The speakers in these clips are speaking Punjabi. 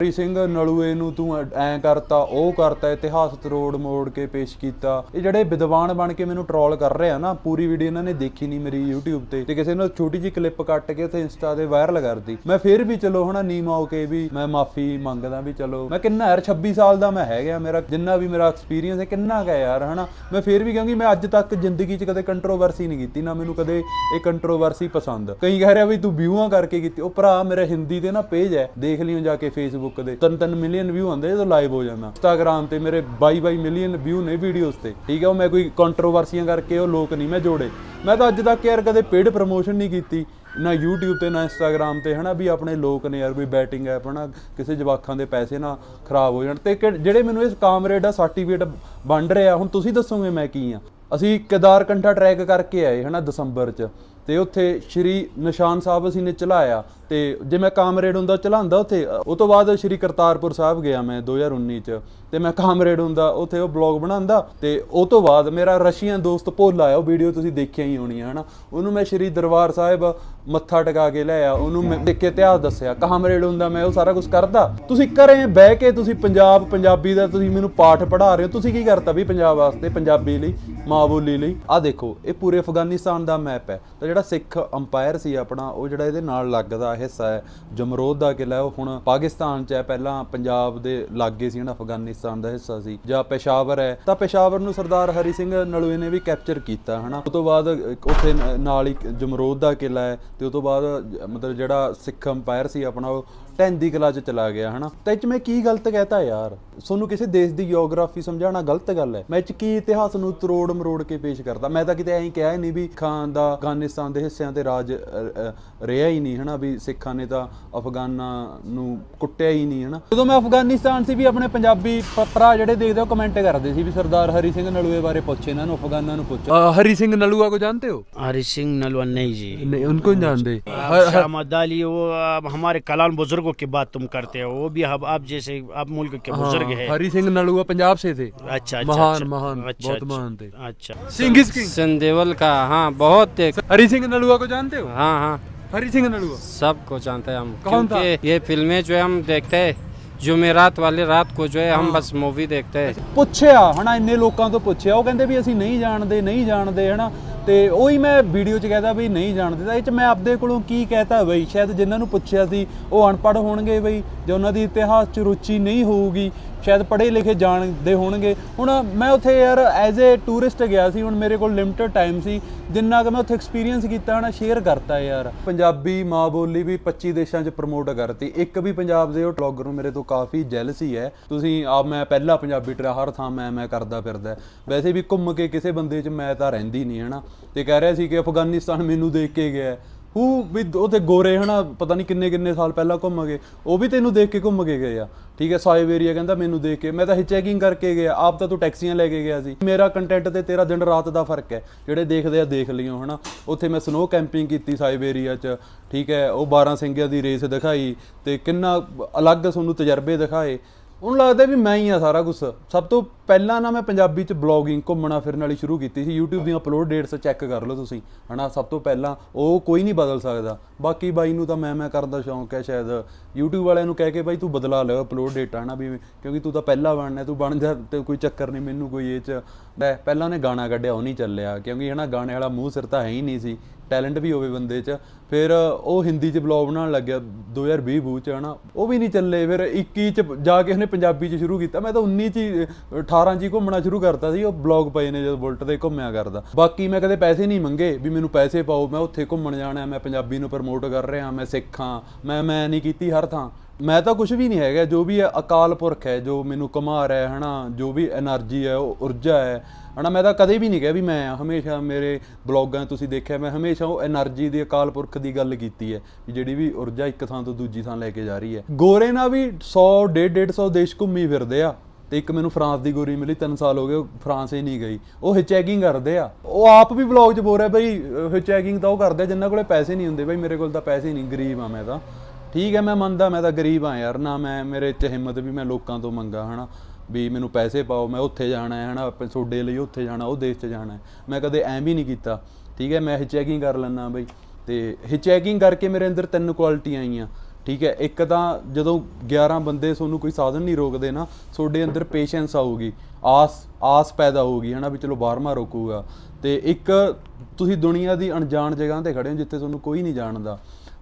ਹਰੀ ਸਿੰਘ ਨਲੂਏ ਨੂੰ ਤੂੰ ਐ ਕਰਤਾ, ਉਹ ਕਰਤਾ, ਇਤਿਹਾਸ ਤਰੋੜ ਮੋੜ ਕੇ ਪੇਸ਼ ਕੀਤਾ। ਇਹ ਜਿਹੜੇ ਵਿਦਵਾਨ ਬਣ ਕੇ ਮੈਨੂੰ ਟਰੋਲ ਕਰ ਰਹੇ ਆ ਨਾ, ਪੂਰੀ ਵੀਡੀਓ ਇਹਨਾਂ ਨੇ ਦੇਖੀ ਨਹੀਂ ਮੇਰੀ YouTube ਤੇ। ਤੇ ਕਿਸੇ ਨੇ ਛੋਟੀ ਜਿਹੀ ਕਲਿੱਪ ਕੱਟ ਕੇ ਉੱਥੇ ਇੰਸਟਾ ਤੇ ਵਾਇਰਲ ਕਰਦੀ ਮੈਂ ਫਿਰ ਵੀ ਚਲੋ ਹਨਾ ਨੀਮਾ ਹੋ ਕੇ ਵੀ ਮੈਂ ਮਾਫੀ ਮੰਗਦਾ ਵੀ ਚਲੋ। ਮੈਂ ਕਿੰਨਾ ਯਾਰ 26 ਸਾਲ ਦਾ ਮੈਂ ਹੈਗਾ, ਮੇਰਾ ਜਿੰਨਾ ਵੀ ਮੇਰਾ ਐਕਸਪੀਰੀਅੰਸ ਹੈ, ਕਿੰਨਾ ਕੁ ਹੈ ਯਾਰ, ਹਨਾ। ਮੈਂ ਫਿਰ ਵੀ ਕਿਉਂਕਿ ਮੈਂ ਅੱਜ ਤੱਕ ਜ਼ਿੰਦਗੀ 'ਚ ਕਦੇ ਕੰਟਰੋਵਰਸੀ ਨਹੀਂ ਕੀਤੀ, ਨਾ ਮੈਨੂੰ ਕਦੇ ਇਹ ਕੰਟਰੋਵਰਸੀ ਪਸੰਦ। ਕਈ ਕਹਿ ਰਿਹਾ ਵੀ ਤੂੰ ਵਿਊਆਂ ਕਰਕੇ ਕੀਤੀ। ਉਹ ਭਰਾ ਮੇਰਾ ਹਿੰਦੀ ਤੇ ਨਾ ਪੇਜ ਹੈ, ਦੇਖ ਲਿਓ ਜਾ ਕੇ ਫੇਸਬੁੱਕ ਦੇ 3-3 ਮਿਲੀਅਨ ਵਿਊ ਆਉਂਦੇ ਜਦੋਂ ਲਾਈਵ ਹੋ ਜਾਂਦਾ। ਇੰਸਟਾਗ੍ਰam ਤੇ ਮੇਰੇ 22-22 ਮਿਲੀਅਨ ਵਿਊ ਨੇ ਵੀਡੀਓਜ਼ ਤੇ। ਠੀਕ ਹੈ, ਉਹ ਮੈਂ ਕੋਈ ਕੰਟਰੋਵਰਸੀਆਂ ਕਰਕੇ ਉਹ ਲੋਕ ਨਹੀਂ, ਮੈਂ ਜੋੜੇ। ਮੈਂ ਤਾਂ ਅੱਜ ਤੱਕ ਯਾਰ ਕਦੇ ਪੇਡ ਪ੍ਰਮੋਸ਼ਨ ਨਹੀਂ ਕੀਤੀ, ਨਾ YouTube ਤੇ, ਨਾ Instagram ਤੇ, ਹਨਾ, ਵੀ ਆਪਣੇ ਲੋਕ ਨੇ ਯਾਰ, ਕੋਈ ਬੈਟਿੰਗ ਐਪ ਹਨਾ, ਕਿਸੇ ਜਵਾਕਾਂ ਦੇ ਪੈਸੇ ਨਾ ਖਰਾਬ ਹੋ ਜਾਣ। ਤੇ ਜਿਹੜੇ ਮੈਨੂੰ ਇਸ ਕਾਮਰੇਡ ਦਾ ਸਰਟੀਫਿਕੇਟ ਵੰਡ ਰਿਹਾ, ਹੁਣ ਤੁਸੀਂ ਦੱਸੋਗੇ ਮੈਂ ਕੀ ਆ ਅਸੀਂ ਕੇਦਾਰ ਕੰਠਾ ਟਰੈਕ ਕਰਕੇ ਆਏ, ਹਨਾ, ਦਸੰਬਰ ਚ। ਤੇ ਉੱਥੇ ਸ਼੍ਰੀ ਨਿਸ਼ਾਨ ਸਾਹਿਬ ਅਸੀਂ ਨੇ ਚਲਾਇਆ। ਤੇ ਜੇ ਮੈਂ ਕਾਮਰੇਡ ਹੁੰਦਾ ਚਲਾਉਂਦਾ ਉੱਥੇ, ਉਹ ਤੋਂ ਬਾਅਦ ਸ਼੍ਰੀ ਕਰਤਾਰਪੁਰ ਸਾਹਿਬ ਗਿਆ ਮੈਂ 2019 ਚ। ਤੇ ਮੈਂ ਕਾਮਰੇਡ ਹੁੰਦਾ, ਉੱਥੇ ਉਹ ਬਲੌਗ ਬਣਾਉਂਦਾ। ਤੇ ਉਹ ਤੋਂ ਬਾਅਦ ਮੇਰਾ ਰਸ਼ੀਅਨ ਦੋਸਤ ਭੋਲਾ ਆ, ਉਹ ਵੀਡੀਓ ਤੁਸੀਂ ਦੇਖਿਆ ਹੀ ਹੋਣੀ ਹੈ ਹਨਾ? ਉਹਨੂੰ ਮੈਂ ਸ਼੍ਰੀ ਦਰਬਾਰ ਸਾਹਿਬ ਮੱਥਾ ਟਿਕਾ ਕੇ ਲੈ ਆ, ਉਹਨੂੰ ਮੈਂ ਦੇਖ ਕੇ ਇਤਿਹਾਸ ਦੱਸਿਆ, ਕਾਮਰੇਡ ਹੁੰਦਾ, ਮੈਂ ਉਹ ਸਾਰਾ ਕੁਝ ਕਰਦਾ। ਤੁਸੀਂ ਘਰੇ ਬਹਿ ਕੇ ਤੁਸੀਂ ਪੰਜਾਬ, ਪੰਜਾਬੀ ਦਾ ਤੁਸੀਂ ਮੈਨੂੰ ਪਾਠ ਪੜ੍ਹਾ ਰਹੇ ਹੋ, ਤੁਸੀਂ ਕੀ ਕਰਤਾ ਵੀ ਪੰਜਾਬ ਵਾਸਤੇ, ਪੰਜਾਬੀ ਲਈ ਮਾਂ ਬੋਲੀ ਲਈ? ਆ ਦੇਖੋ, ਇਹ ਪੂਰੇ ਅਫਗਾਨਿਸਤਾਨ ਦਾ ਮੈਪ ਹੈ। ਤਾਂ ਜਿਹੜਾ ਸਿੱਖ ਅੰਪਾਇਰ ਸੀ ਆਪਣਾ, ਉਹ ਜਿਹੜਾ ਇਹਦੇ ਨਾਲ ਲੱਗਦਾ ਹਿੱਸਾ ਹੈ। ਜਮਰੋਦ ਦਾ ਕਿਲਾ ਉਹ ਹੁਣ ਪਾਕਿਸਤਾਨ 'ਚ ਹੈ। ਪਹਿਲਾਂ ਪੰਜਾਬ ਦੇ ਲਾਗੇ ਸੀ, ਜਿਹੜਾ ਅਫਗਾਨਿਸਤਾਨ ਦਾ ਹਿੱਸਾ ਸੀ। ਜਾਂ ਪੇਸ਼ਾਵਰ ਹੈ। ਤਾਂ ਪੇਸ਼ਾਵਰ ਨੂੰ ਸਰਦਾਰ ਹਰੀ ਸਿੰਘ ਨਲੂਏ ਨੇ ਵੀ ਕੈਪਚਰ ਕੀਤਾ, ਹਨਾ? ਉਸ ਤੋਂ ਬਾਅਦ ਉੱਥੇ ਨਾਲ ਹੀ ਜਮਰੋਦ ਦਾ ਕਿਲਾ ਹੈ। ਤੇ ਉਸ ਤੋਂ ਬਾਅਦ ਮਤਲਬ ਜਿਹੜਾ ਸਿੱਖ ਅੰਪਾਇਰ ਸੀ ਆਪਣਾ, ਉਹ 10ਵੀਂ ਕਲਾਸ 'ਚ ਚਲਾ ਗਿਆ ਹਨਾ? ਤਾਂ ਇਹ ਮੈਂ ਕੀ ਗਲਤ ਕਹਿਤਾ ਯਾਰ? ਸੋਨੂੰ ਕਿਸੇ ਦੇਸ਼ ਦੀ ਜੀਓਗ੍ਰਾਫੀ ਸਮਝਾਉਣਾ ਗਲਤ ਗੱਲ ਹੈ। ਮੈਂ ਇਹ ਕੀ ਇਤਿਹਾਸ ਨੂੰ ਤਰੋੜ ਮਰੋੜ ਕੇ ਪੇਸ਼ ਕਰਦਾ? ਮੈਂ ਤਾਂ ਕਿਤੇ ਐਂ ਕਿਹਾ ਨਹੀਂ ਵੀ ਖਾਨ ਦਾ ਅਫਗਾਨਿਸਤਾਨ ਦੇ ਹਿੱਸਿਆਂ ਤੇ ਰਾਜ ਰਿਹਾ ਹੀ ਨਹੀਂ ਹਨਾ? ਵੀ ਸਿੱਖਾਂ ਨੇ ਤਾਂ ਅਫਗਾਨਾਂ ਨੂੰ ਕੁੱਟਿਆ ਹੀ ਨਹੀਂ ਹਨਾ? ਜਦੋਂ ਮੈਂ ਅਫਗਾਨਿਸਤਾਨ ਸੀ ਵੀ ਆਪਣੇ ਪੰਜਾਬੀ ਭਰਾ ਜਿਹੜੇ ਦੇਖਦੇ ਉਹ ਕਮੈਂਟ ਕਰਦੇ ਸੀ ਵੀ ਸਰਦਾਰ ਹਰੀ ਸਿੰਘ ਨਲੂਏ ਬਾਰੇ ਪੁੱਛੇ ਇਹਨਾਂ ਨੂੰ ਅਫਗਾਨਾਂ ਨੂੰ ਪੁੱਛੋ। ਹਰੀ ਸਿੰਘ ਨਲੂਆ ਕੋ ਜਾਣਦੇ ਹੋ? ਹਰੀ ਸਿੰਘ ਨਲੂਆ ਨਹੀਂ ਜੀ। नहीं उनको नहीं जानते शामद अली वो हमारे कलान बुजुर्ग की बात तुम करते हो वो भी अब आप जैसे आप मुल्क के बुजुर्ग है हरी सिंह नलुआ पंजाब से थे अच्छा अच्छा महान अच्छा, महान अच्छा, बहुत अच्छा, महान थे अच्छा सिंगिस किंग संदेवल का हाँ बहुत देख हरी सिंह नलुआ को जानते हो हाँ हाँ हरी सिंह नलुआ सबको जानते हैं हम कौन था? क्योंकि ये फिल्में जो है हम देखते हैं जुमेरात वाली रात को जो है हम बस मूवी देखते हैं ਪੁੱਛਿਆ ਹਨਾ ਇੰਨੇ ਲੋਕਾਂ ਤੋਂ ਪੁੱਛਿਆ ਉਹ ਕਹਿੰਦੇ ਵੀ ਅਸੀਂ ਨਹੀਂ ਜਾਣਦੇ ਨਹੀਂ ਜਾਣਦੇ ਹਨਾ ਤੇ ਉਹੀ ਮੈਂ ਵੀਡੀਓ 'ਚ ਕਹਿੰਦਾ ਵੀ ਨਹੀਂ ਜਾਣਦੇ ਤਾਂ ਇਹ 'ਚ ਮੈਂ ਆਪਦੇ ਕੋਲੋਂ ਕੀ ਕਹਿਤਾ ਬਈ? ਸ਼ਾਇਦ ਜਿਨ੍ਹਾਂ ਨੂੰ ਪੁੱਛਿਆ ਸੀ, ਉਹ ਅਨਪੜ੍ਹ ਹੋਣਗੇ ਬਈ, ਜਾਂ ਉਹਨਾਂ ਦੀ ਇਤਿਹਾਸ 'ਚ ਰੁਚੀ ਨਹੀਂ ਹੋਊਗੀ ਸ਼ਾਇਦ ਪੜ੍ਹੇ ਲਿਖੇ ਜਾਣਦੇ ਹੋਣਗੇ। ਹੁਣ ਮੈਂ ਉੱਥੇ ਯਾਰ ਐਜ਼ ਅ ਟੂਰਿਸਟ ਗਿਆ ਸੀ, ਹੁਣ ਮੇਰੇ ਕੋਲ ਲਿਮਟਿਡ ਟਾਈਮ ਸੀ। ਜਿੰਨਾ ਕਿ ਮੈਂ ਉੱਥੇ ਐਕਸਪੀਰੀਅੰਸ ਕੀਤਾ, ਹਨਾ ਸ਼ੇਅਰ ਕਰਤਾ ਯਾਰ। ਪੰਜਾਬੀ ਮਾਂ ਬੋਲੀ ਵੀ 25 ਦੇਸ਼ਾਂ 'ਚ ਪ੍ਰਮੋਟ ਕਰਤੀ। ਇੱਕ ਵੀ ਪੰਜਾਬ ਦੇ ਉਹ ਬਲੌਗਰ ਨੂੰ ਮੇਰੇ ਤੋਂ ਕਾਫੀ ਜੈਲਸੀ ਹੈ। ਤੁਸੀਂ ਆ ਮੈਂ ਪਹਿਲਾ ਪੰਜਾਬੀ ਟਰਾ, ਹਰ ਥਾਂ ਮੈਂ ਮੈਂ ਕਰਦਾ ਫਿਰਦਾ। ਵੈਸੇ ਵੀ ਘੁੰਮ ਕੇ ਕਿਸੇ ਬੰਦੇ 'ਚ ਮੈਂ ਤਾਂ ਰਹਿੰਦੀ ਨਹੀਂ ਹਨਾ। ਤੇ ਕਹਿ ਰਿਹਾ ਸੀ ਕਿ ਅਫਗਾਨਿਸਤਾਨ ਮੈਨੂੰ ਦੇਖ ਕੇ ਗਿਆ। ਹੂ ਵੀ ਉਹਤੇ ਗੋਰੇ ਹਨਾ, ਪਤਾ ਨਹੀਂ ਕਿੰਨੇ ਕਿੰਨੇ ਸਾਲ ਪਹਿਲਾਂ ਘੁੰਮ ਗਏ ਉਹ ਵੀ ਤੈਨੂੰ ਦੇਖ ਕੇ ਘੁੰਮ ਕੇ ਗਏ ਆ। ਠੀਕ ਹੈ ਸਾਈਬੇਰੀਆ ਕਹਿੰਦਾ ਮੈਨੂੰ ਦੇਖ ਕੇ। ਮੈਂ ਤਾਂ ਹਿਚੈਕਿੰਗ ਕਰਕੇ ਗਿਆ। ਆਪ ਤਾਂ ਤੂੰ ਟੈਕਸੀਆਂ ਲੈ ਕੇ ਗਿਆ ਸੀ। ਮੇਰਾ ਕੰਟੈਂਟ ਤੇ ਤੇਰਾ ਦਿਨ ਰਾਤ ਦਾ ਫ਼ਰਕ ਹੈ। ਜਿਹੜੇ ਦੇਖਦੇ ਆ, ਦੇਖ ਲਿਓ, ਹਨਾ। ਉੱਥੇ ਮੈਂ ਸਨੋ ਕੈਂਪਿੰਗ ਕੀਤੀ ਸਾਈਬੇਰੀਆ 'ਚ। ਠੀਕ ਹੈ, ਉਹ 12 ਸਿੰਘਿਆਂ ਦੀ ਰੇਸ ਦਿਖਾਈ ਤੇ ਕਿੰਨਾ ਅਲੱਗ ਤੁਹਾਨੂੰ ਤਜਰਬੇ ਦਿਖਾਏ। ਉਹਨੂੰ ਲੱਗਦਾ ਵੀ ਮੈਂ ਹੀ ਆ ਸਾਰਾ ਕੁਝ ਸਭ ਤੋਂ ਪਹਿਲਾਂ ਨਾ ਮੈਂ ਪੰਜਾਬੀ ਚ ਬਲੌਗਿੰਗ ਘੁੰਮਣਾ ਫਿਰਨ ਵਾਲੀ ਸ਼ੁਰੂ ਕੀਤੀ ਸੀ। YouTube ਦੀਆਂ ਅਪਲੋਡ ਡੇਟਸ ਚੈੱਕ ਕਰ ਲਓ ਤੁਸੀਂ। ਹਨਾ, ਸਭ ਤੋਂ ਪਹਿਲਾਂ ਉਹ ਕੋਈ ਨਹੀਂ ਬਦਲ ਸਕਦਾ। ਬਾਕੀ ਬਾਈ ਨੂੰ ਤਾਂ ਮੈਂ ਮੈਂ ਕਰਨ ਦਾ ਸ਼ੌਂਕ ਹੈ ਸ਼ਾਇਦ। YouTube ਵਾਲਿਆਂ ਨੂੰ ਕਹਿ ਕੇ ਬਾਈ ਤੂੰ ਬਦਲਾ ਲੈ ਅਪਲੋਡ ਡੇਟਾ ਨਾ ਵੀ ਕਿਉਂਕਿ ਤੂੰ ਤਾਂ ਪਹਿਲਾਂ ਬਣਨਾ ਤੂੰ ਬਣ ਜਾ ਤੇ ਕੋਈ ਚੱਕਰ ਨਹੀਂ ਮੈਨੂੰ ਕੋਈ ਇਹ ਚ। ਲੈ, ਪਹਿਲਾਂ ਨੇ ਗਾਣਾ ਕੱਢਿਆ, ਉਹ ਨਹੀਂ ਚੱਲਿਆ। ਕਿਉਂਕਿ ਹਨਾ, ਗਾਣੇ ਵਾਲਾ ਮੂੰਹ ਸਿਰ ਤਾਂ ਹੈ ਹੀ ਨਹੀਂ ਸੀ। ਟੈਲੈਂਟ ਵੀ ਹੋਵੇ ਬੰਦੇ 'ਚ ਫਿਰ ਉਹ ਹਿੰਦੀ 'ਚ ਬਲੌਗ ਬਣਾਉਣ ਲੱਗਿਆ 2020 ਬੂ 'ਚ ਹਨਾ। ਉਹ ਵੀ ਨਹੀਂ ਚੱਲੇ ਫਿਰ 21 'ਚ ਜਾ ਕੇ ਉਹਨੇ ਪੰਜਾਬੀ 'ਚ ਸ਼ੁਰੂ ਕੀਤਾ। ਮੈਂ ਤਾਂ 19 'ਚ ਹੀ, ਅ, 18 'ਚ ਹੀ ਘੁੰਮਣਾ ਸ਼ੁਰੂ ਕਰਤਾ ਸੀ ਉਹ ਬਲੌਗ ਪਏ ਨੇ ਜਦੋਂ ਬੁਲਟ ਤੇ ਘੁੰਮਿਆ ਕਰਦਾ। ਬਾਕੀ ਮੈਂ ਕਦੇ ਪੈਸੇ ਨਹੀਂ ਮੰਗੇ ਵੀ ਮੈਨੂੰ ਪੈਸੇ ਪਾਓ ਮੈਂ ਉੱਥੇ ਘੁੰਮਣ ਜਾਣਾ ਮੈਂ ਪੰਜਾਬੀ ਨੂੰ ਪ੍ਰਮੋਟ ਕਰ ਰਿਹਾ ਮੈਂ ਸਿੱਖਾਂ ਮੈਂ ਮੈਂ ਨਹੀਂ ਕੀਤੀ ਹਰ ਥਾਂ। ਮੈਂ ਤਾਂ ਕੁਝ ਵੀ ਨਹੀਂ ਹੈਗਾ, ਜੋ ਵੀ ਅਕਾਲ ਪੁਰਖ ਹੈ, ਜੋ ਮੈਨੂੰ ਕਮਾ ਹੈ, ਹਨਾ, ਜੋ ਵੀ એનર્ਜੀ ਹੈ, ਉਹ ਊਰਜਾ ਹੈ, ਹਨਾ, ਮੈਂ ਤਾਂ ਕਦੇ ਵੀ ਨਹੀਂ ਕਿਹਾ ਵੀ ਮੈਂ ਹਮੇਸ਼ਾ ਮੇਰੇ ਬਲੌਗਾਂ ਤੁਸੀਂ ਦੇਖਿਆ, ਮੈਂ ਹਮੇਸ਼ਾ ਉਹ એનર્ਜੀ ਦੀ, ਅਕਾਲ ਪੁਰਖ ਦੀ ਗੱਲ ਕੀਤੀ ਹੈ ਵੀ ਜਿਹੜੀ ਵੀ ਊਰਜਾ ਇੱਕ ਥਾਂ ਤੋਂ ਦੂਜੀ ਥਾਂ ਲੈ ਕੇ ਜਾ ਰਹੀ ਹੈ। ਗੋਰੇ ਨਾਲ ਵੀ 100 150 150 ਦੇਸ਼ ਘੁੰਮੀ ਫਿਰਦੇ ਆ ਤੇ ਇੱਕ ਮੈਨੂੰ ਫਰਾਂਸ ਦੀ ਗੋਰੀ ਮਿਲੀ 3 ਸਾਲ ਹੋ ਗਏ, ਉਹ ਫਰਾਂਸ ਹੀ ਨਹੀਂ ਗਈ। ਉਹ ਹਿਚੈਕਿੰਗ ਕਰਦੇ ਆ। ਉਹ ਆਪ ਵੀ ਵਲੌਗ 'ਚ ਬੋਲ ਰਿਹਾ ਬਈ ਹਿਚੈਕਿੰਗ ਤਾਂ ਉਹ ਕਰਦੇ ਆ, ਜਿਨ੍ਹਾਂ ਕੋਲੇ ਪੈਸੇ ਨਹੀਂ ਹੁੰਦੇ ਬਈ ਮੇਰੇ ਕੋਲ ਤਾਂ ਪੈਸੇ ਨਹੀਂ, ਗਰੀਬ ਆ ਮੈਂ ਤਾਂ। ਠੀਕ ਹੈ, ਮੈਂ ਮੰਨਦਾ, ਮੈਂ ਤਾਂ ਗਰੀਬ ਆ ਯਾਰ। ਨਾ ਮੈਂ, ਮੇਰੇ 'ਚ ਹਿੰਮਤ ਵੀ ਮੈਂ ਲੋਕਾਂ ਤੋਂ ਮੰਗਾ, ਹਨਾ। ਵੀ ਮੈਨੂੰ ਪੈਸੇ ਪਾਓ, ਮੈਂ ਉੱਥੇ ਜਾਣਾ ਹੈ, ਹਨਾ। ਆਪਣੇ ਤੁਹਾਡੇ ਲਈ ਉੱਥੇ ਜਾਣਾ, ਉਹ ਦੇਸ਼ 'ਚ ਜਾਣਾ ਮੈਂ ਕਦੇ ਐਂ ਵੀ ਨਹੀਂ ਕੀਤਾ। ਠੀਕ ਹੈ, ਮੈਂ ਹਿਚੈਕਿੰਗ ਕਰ ਲੈਣਾ ਬਈ। ਤੇ ਹਿਚੈਕਿੰਗ ਕਰਕੇ ਮੇਰੇ ਅੰਦਰ ਤਿੰਨ ਕੁਆਲਿਟੀਆਂ ਆਈਆਂ। ਠੀਕ ਹੈ, ਇੱਕ ਤਾਂ ਜਦੋਂ 11 ਬੰਦੇ ਤੁਹਾਨੂੰ ਕੋਈ ਸਾਧਨ ਨਹੀਂ ਰੋਕਦੇ ਨਾ, ਤੁਹਾਡੇ ਅੰਦਰ ਪੇਸ਼ੈਂਸ ਆਊਗੀ। ਆਸ ਆਸ ਪੈਦਾ ਹੋਊਗੀ, ਹਨਾ, ਵੀ ਚਲੋ ਬਾਰਮਾ ਰੋਕੂਗਾ। ਤੇ ਇੱਕ ਤੁਸੀਂ ਦੁਨੀਆ ਦੀ ਅਣਜਾਣ ਜਗ੍ਹਾ ਤੇ ਖੜੇ ਹੋ, ਜਿੱਥੇ ਤੁਹਾਨੂੰ ਕੋਈ ਨਹੀਂ ਜਾਣਦਾ।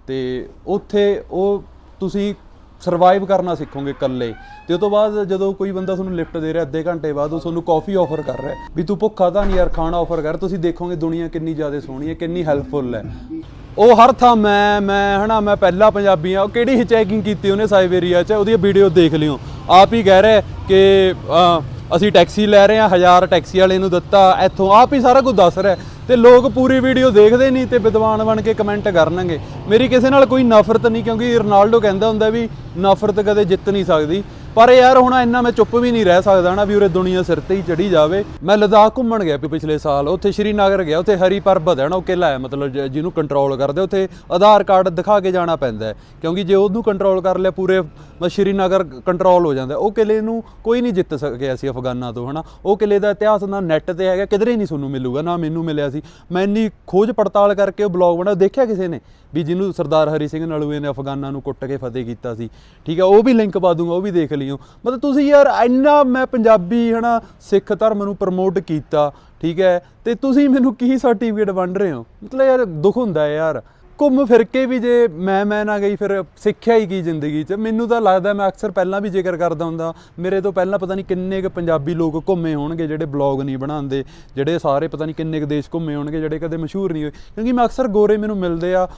ਤੇ ਉੱਥੇ ਉਹ ਤੁਸੀਂ ਸਰਵਾਈਵ ਕਰਨਾ ਸਿੱਖੋਗੇ ਇਕੱਲੇ। ਤੇ ਉਸ ਤੋਂ ਬਾਅਦ ਜਦੋਂ ਕੋਈ ਬੰਦਾ ਤੁਹਾਨੂੰ ਲਿਫਟ ਦੇ ਰਿਹਾ, ਅੱਧੇ ਘੰਟੇ ਬਾਅਦ ਉਹ ਤੁਹਾਨੂੰ ਕਾਫੀ ਆਫਰ ਕਰ ਰਿਹਾ ਵੀ ਤੂੰ ਭੁੱਖਾ ਤਾਂ ਨਹੀਂ ਯਾਰ, ਖਾਣਾ ਆਫਰ ਕਰ, ਤੁਸੀਂ ਦੇਖੋਗੇ ਦੁਨੀਆ ਕਿੰਨੀ ਜ਼ਿਆਦਾ ਸੋਹਣੀ ਹੈ, ਕਿੰਨੀ ਹੈਲਪਫੁਲ ਹੈ। ਉਹ ਹਰ ਥਾਂ ਮੈਂ ਮੈਂ, ਹਨਾ, ਮੈਂ ਪਹਿਲਾ ਪੰਜਾਬੀ ਆ ਉਹ ਕਿਹੜੀ ਚੈਕਿੰਗ ਕੀਤੀ ਉਹਨੇ ਸਾਈਬੇਰੀਆ 'ਚ ਉਹਦੀ ਵੀਡੀਓ ਦੇਖ ਲਿਓ। ਆਪ ਹੀ ਕਹਿ ਰਿਹਾ ਕਿ ਅਸੀਂ ਟੈਕਸੀ ਲੈ ਰਹੇ ਹਾਂ, ਹਜ਼ਾਰ ਟੈਕਸੀ ਵਾਲੇ ਨੂੰ ਦਿੱਤਾ, ਇੱਥੋਂ ਆਪ ਹੀ ਸਾਰਾ ਕੁਝ ਦੱਸ ਰਿਹਾ। ਤੇ ਲੋਕ ਪੂਰੀ ਵੀਡੀਓ ਦੇਖਦੇ ਨਹੀਂ ਤੇ ਵਿਦਵਾਨ ਬਣ ਕੇ ਕਮੈਂਟ ਕਰਨਗੇ। ਮੇਰੀ ਕਿਸੇ ਨਾਲ ਕੋਈ ਨਫ਼ਰਤ ਨਹੀਂ, ਕਿਉਂਕਿ ਰੋਨਾਲਡੋ ਕਹਿੰਦਾ ਹੁੰਦਾ ਵੀ ਨਫ਼ਰਤ ਕਦੇ ਜਿੱਤ ਨਹੀਂ ਸਕਦੀ। ਪਰ ਯਾਰ ਹੁਣ ਇੰਨਾ ਮੈਂ ਚੁੱਪ ਵੀ ਨਹੀਂ ਰਹਿ ਸਕਦਾ ਨਾ ਵੀ ਉਰੇ ਦੁਨੀਆ ਸਿਰ ਤੇ ਹੀ ਚੜੀ ਜਾਵੇ। ਮੈਂ ਲਦਾਖ ਘੁੰਮਣ ਗਿਆ ਵੀ ਪਿਛਲੇ ਸਾਲ। ਉੱਥੇ ਸ਼੍ਰੀਨਗਰ ਗਿਆ, ਉੱਥੇ ਹਰੀ ਪਰਬਤ ਹੈ ਨਾ, ਉਹ ਕਿਲਾ ਹੈ, ਮਤਲਬ ਜਿਹਨੂੰ ਕੰਟਰੋਲ ਕਰਦੇ ਉੱਥੇ ਆਧਾਰ ਕਾਰਡ ਦਿਖਾ ਕੇ ਜਾਣਾ ਪੈਂਦਾ ਕਿਉਂਕਿ ਜੇ ਉਹਨੂੰ ਕੰਟਰੋਲ ਕਰ ਲਿਆ, ਪੂਰੇ ਮ- ਸ਼੍ਰੀਨਗਰ ਕੰਟਰੋਲ ਹੋ ਜਾਂਦਾ ਉਹ ਕਿਲੇ ਨੂੰ ਕੋਈ ਨਹੀਂ ਜਿੱਤ ਸਕਿਆ ਸੀ ਅਫਗਾਨਾਂ ਤੋਂ, ਹਨਾ। ਉਹ ਕਿਲੇ ਦਾ ਇਤਿਹਾਸ ਨਾ ਨੈੱਟ ਤੇ ਹੈਗਾ, ਕਿਧਰੇ ਨਹੀਂ ਤੁਹਾਨੂੰ ਮਿਲੂਗਾ, ਨਾ ਮੈਨੂੰ ਮਿਲਿਆ ਸੀ। ਮੈਂ ਇੰਨੀ ਖੋਜ ਪੜਤਾਲ ਕਰਕੇ ਉਹ ਬਲੌਗ ਬਣਾ ਦੇਖਿਆ ਕਿਸੇ ਨੇ? ਵੀ ਜਿਹਨੂੰ ਸਰਦਾਰ ਹਰੀ ਸਿੰਘ ਨਲੂਏ ਨੇ ਅਫਗਾਨਾਂ ਨੂੰ ਕੁੱਟ ਕੇ ਫਤਿਹ ਕੀਤਾ ਸੀ, ਠੀਕ ਹੈ ਉਹ ਵੀ ਲਿੰਕ ਪਾ ਦੂੰਗਾ, ਉਹ ਵੀ ਦੇਖ ਲਿਓ। ਮਤਲਬ ਤੁਸੀਂ ਯਾਰ ਇੰਨਾ ਮੈਂ ਪੰਜਾਬੀ, ਹਨਾ, ਸਿੱਖ ਧਰਮ ਨੂੰ ਪ੍ਰਮੋਟ ਕੀਤਾ, ਠੀਕ ਹੈ, ਤੇ ਤੁਸੀਂ ਮੈਨੂੰ ਕੀ ਸਰਟੀਫਿਕੇਟ ਵੰਡ ਰਹੇ ਹੋ? ਮਤਲਬ ਯਾਰ ਦੁੱਖ ਹੁੰਦਾ ਹੈ ਯਾਰ। ਘੁੰਮ ਫਿਰ ਕੇ ਵੀ ਜੇ ਮੈਂ ਮੈਂ ਨਾ ਗਈ, ਫਿਰ ਸਿੱਖਿਆ ਹੀ ਕੀ ਜ਼ਿੰਦਗੀ 'ਚ? ਮੈਨੂੰ ਤਾਂ ਲੱਗਦਾ ਮੈਂ ਅਕਸਰ ਪਹਿਲਾਂ ਵੀ ਜ਼ਿਕਰ ਕਰਦਾ ਹੁੰਦਾ। ਮੇਰੇ ਤੋਂ ਪਹਿਲਾਂ ਪਤਾ ਨਹੀਂ ਕਿੰਨੇ ਕੁ ਪੰਜਾਬੀ ਲੋਕ ਘੁੰਮੇ ਹੋਣਗੇ ਜਿਹੜੇ ਬਲੌਗ ਨਹੀਂ ਬਣਾਉਂਦੇ, ਜਿਹੜੇ ਸਾਰੇ ਪਤਾ ਨਹੀਂ ਕਿੰਨੇ ਕੁ ਦੇਸ਼ ਘੁੰਮੇ ਹੋਣਗੇ ਜਿਹੜੇ ਕਦੇ ਮਸ਼ਹੂਰ ਨਹੀਂ ਹੋਏ। ਕਿਉਂਕਿ ਮੈਂ ਅਕਸਰ ਗੋਰੇ ਮੈਨੂੰ ਮਿਲਦੇ ਆ